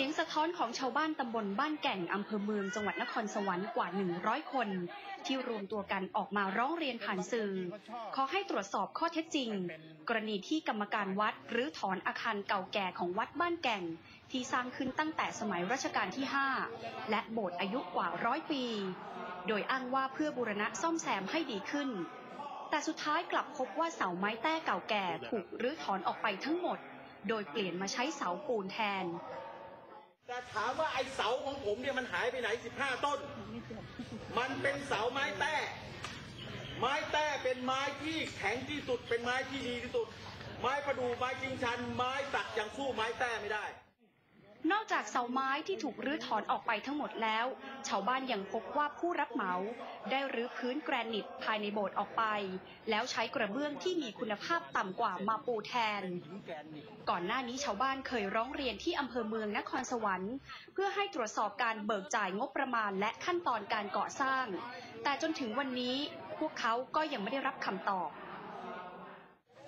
สียงสะท้อนของชาวบ้านตำบลบ้านแก่งอำเภอเมืองจังหวัดนครสวรรค์กว่า 100 คน ที่รวมตัวกันออกมาร้องเรียนผ่านสื่อ ขอให้ตรวจสอบข้อเท็จจริง กรณีที่กรรมการวัดหรือถอนอาคารเก่าแก่ของวัดบ้านแก่ง ที่สร้างขึ้นตั้งแต่สมัยรัชกาลที่ 5 และโบสถ์อายุกว่าร้อยปี โดยอ้างว่าเพื่อบูรณะซ่อมแซมให้ดีขึ้น แต่สุดท้ายกลับพบว่าเสาไม้แต้เก่าแก่ถูกรื้อถอนออกไปทั้งหมด โดยเปลี่ยนมาใช้เสาปูนแทน แต่ถามว่าไอ้เสาของผมเนี่ยมันหายไปไหนสิบห้าต้น มันเป็นเสาไม้แต้ไม้แต้เป็นไม้ที่แข็งที่สุดเป็นไม้ที่ดีที่สุด ไม้ประดู่ไม้จิงชัน ไม้ตักยังสู้ไม้แต้ไม่ได้ นอกจากเสาไม้ที่ถูกรื้อถอนออกไปทั้งหมดแล้ว ชาวบ้านยังพบว่าผู้รับเหมา ได้รื้อพื้นแกรนิตภายในโบสถ์ออกไป แล้วใช้กระเบื้องที่มีคุณภาพต่ำกว่ามาปูแทน ก่อนหน้านี้ชาวบ้านเคยร้องเรียนที่อำเภอเมืองนครสวรรค์ เพื่อให้ตรวจสอบการเบิกจ่ายงบประมาณและขั้นตอนการก่อสร้าง แต่จนถึงวันนี้พวกเขาก็ยังไม่ได้รับคำตอบ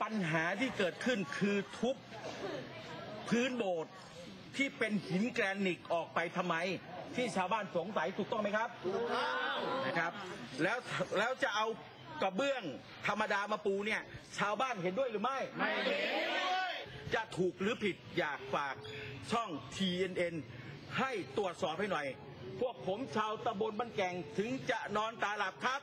ปัญหาที่เกิดขึ้นคือทุบพื้นโบสถ์ ที่เป็นหินแกรนิตออกไปทำไม ที่ชาวบ้านสงสัยถูกต้องไหมครับถูกต้องนะครับ แล้วแล้วจะเอากระเบื้องธรรมดามาปูเนี่ย ชาวบ้านเห็นด้วยหรือไม่ ไม่เห็นจะถูกหรือผิดอยากฝากช่อง TNN ให้ตรวจสอบให้หน่อย พวกผมชาวตำบลบ้านแก่งถึงจะนอนตาหลับครับ